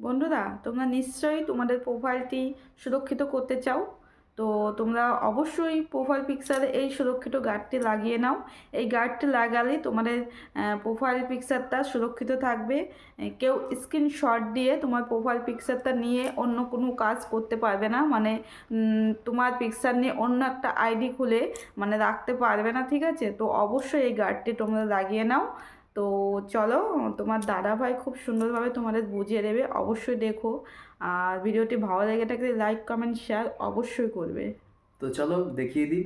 বন্ধুরা, তোমরা নিশ্চয়ই তোমাদের প্রোফাইলটি সুরক্ষিত করতে চাও। তো তোমরা অবশ্যই প্রোফাইল পিকচারে এই সুরক্ষিত গার্ডটি লাগিয়ে নাও। এই গার্ডটি লাগালে তোমাদের প্রোফাইল পিকচারটা সুরক্ষিত থাকবে। কেউ স্ক্রিনশট দিয়ে তোমার প্রোফাইল পিকচারটা নিয়ে অন্য কোনো কাজ করতে পারবে না। মানে তোমার পিকচার নিয়ে অন্য একটা আইডি খুলে মানে রাখতে পারবে না, ঠিক আছে? তো অবশ্যই এই গার্ডটি তোমরা লাগিয়ে নাও। তো চলো, তোমার দাদা ভাই খুব সুন্দরভাবে তোমাদের বুঝিয়ে দেবে, অবশ্যই দেখো। আর ভিডিওটি ভালো লেগে থাকলে লাইক কমেন্ট শেয়ার অবশ্যই করবে। তো চলো, দেখিয়ে দিই।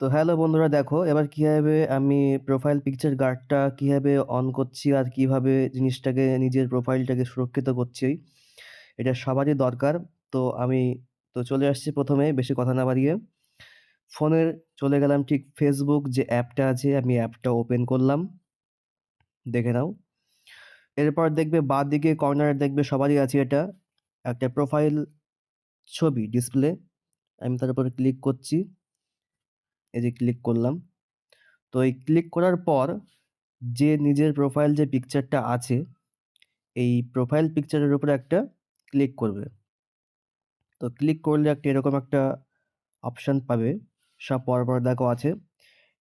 তো হ্যালো বন্ধুরা, দেখো, এবার কীভাবে আমি প্রোফাইল পিকচার গার্ডটা কীভাবে অন করছি আর কীভাবে জিনিসটাকে, নিজের প্রোফাইলটাকে সুরক্ষিত করছি, এটা সবারই দরকার। তো আমি, তো চলে আসছি প্রথমে, বেশি কথা না বাড়িয়ে। ফোনের চলে গেলাম ঠিক ফেসবুক যে অ্যাপটা আছে, আমি অ্যাপটা ওপেন করলাম। দেখে নাও। এরপর দেখবে বাঁ দিকে কর্নারে দেখবে সবারই আছে এটা। একটা প্রোফাইল ছবি ডিসপ্লে আমি তার উপরে ক্লিক করছি। এই যে ক্লিক করলাম। তো এই ক্লিক করার পর যে নিজের প্রোফাইল যে পিকচারটা আছে, এই প্রোফাইল পিকচারের উপরে একটা ক্লিক করবে। তো ক্লিক করলে একটা এরকম একটা অপশান পাবে। সব পরপর দেখো আছে।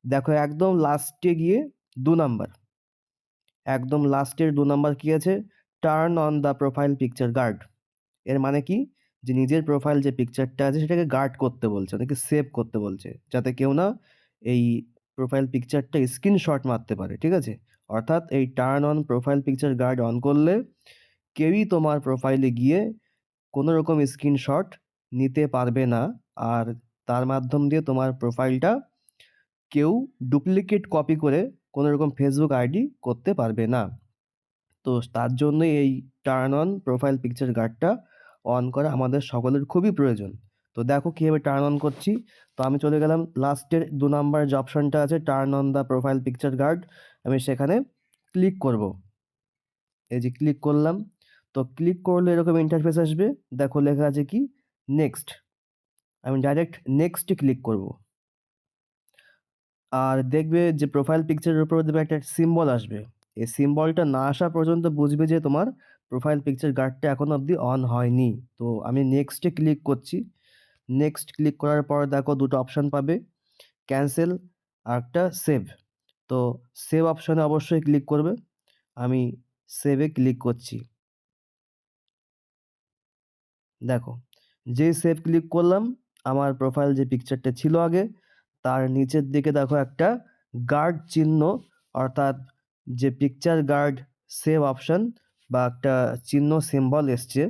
দেখো একদম লাস্টে গিয়ে দু নাম্বার একদম লাস্টের দু নাম্বার কি আছে? Turn on the profile picture guard এর মানে কি? যে নিজের প্রোফাইল যে পিকচারটা আছে সেটাকে গার্ড করতে বলছে অনেকে সেভ করতে বলছে। যাতে কেউ না এই প্রোফাইল পিকচারটা স্ক্রিনশট মারতে পারে, ঠিক আছে? অর্থাৎ এই turn on profile picture guard on করলে কেউই তোমার প্রোফাইলে গিয়ে কোনো রকম স্ক্রিনশট নিতে পারবে না। আর তার মাধ্যম দিয়ে তোমার প্রোফাইলটা কেউ ডুপ্লিকেট কপি করে কোনো রকম ফেসবুক আইডি করতে পারবে না। তো তার জন্যই এই টার্ন অন প্রোফাইল পিকচার গার্ডটা অন করা আমাদের সকলের খুবই প্রয়োজন। তো দেখো কীভাবে টার্ন অন করছি। তো আমি চলে গেলাম লাস্টের দু নাম্বার যে অপশানটা আছে turn on the profile picture guard আমি সেখানে ক্লিক করব। এই যে ক্লিক করলাম। তো ক্লিক করলে এরকম ইন্টারফেস আসবে। দেখো লেখা আছে কি? নেক্সট আমি ডাইরেক্ট নেক্সট ক্লিক করব। আর দেখবে যে প্রোফাইল পিকচারের উপর দেখবে একটা সিম্বল আসবে। এই সিম্বলটা না আসা পর্যন্ত বুঝবে যে তোমার প্রোফাইল পিকচার গার্ডটা এখন অবধি অন হয়নি। তো আমি নেক্সটে ক্লিক করছি। নেক্সট ক্লিক করার পর দেখো দুটো অপশান পাবে। ক্যান্সেল আর একটা সেভ তো সেভ অপশানে অবশ্যই ক্লিক করবে। আমি সেভে ক্লিক করছি। দেখো, যেই সেভ ক্লিক করলাম আমার প্রোফাইল যে পিকচারটা ছিল আগে, তার নিচের দিকে দেখো একটা গার্ড চিহ্ন, অর্থাৎ যে পিকচার গার্ড সেভ অপশন বা একটা চিহ্ন সিম্বল এসছে।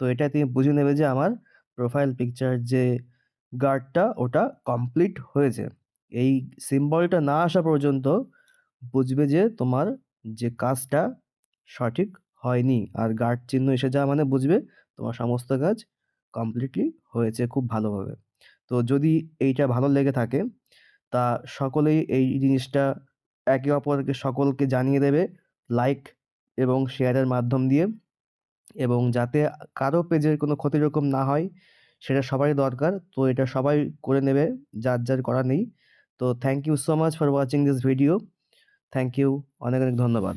তো এটা তুমি বুঝে নেবে যে আমার প্রোফাইল পিকচার যে গার্ডটা ওটা কমপ্লিট হয়েছে। এই সিম্বলটা না আসা পর্যন্ত বুঝবে যে তোমার যে কাজটা সঠিক হয়নি। আর গার্ড চিহ্ন এসে যাওয়া মানে বুঝবে তোমার সমস্ত কাজ কমপ্লিটলি হয়েছে খুব ভালোভাবে। তো যদি এইটা ভালো লেগে থাকে, তা সকলেই এই জিনিসটা একে অপরকে সকলকে জানিয়ে দেবে লাইক এবং শেয়ারের মাধ্যম দিয়ে এবং যাতে কারও পেজের কোনো ক্ষতি রকম না হয়, সেটা সবারই দরকার। তো এটা সবাই করে নেবে, যার যার করা নেই। তো thank you so much for watching this video thank you অনেক অনেক ধন্যবাদ।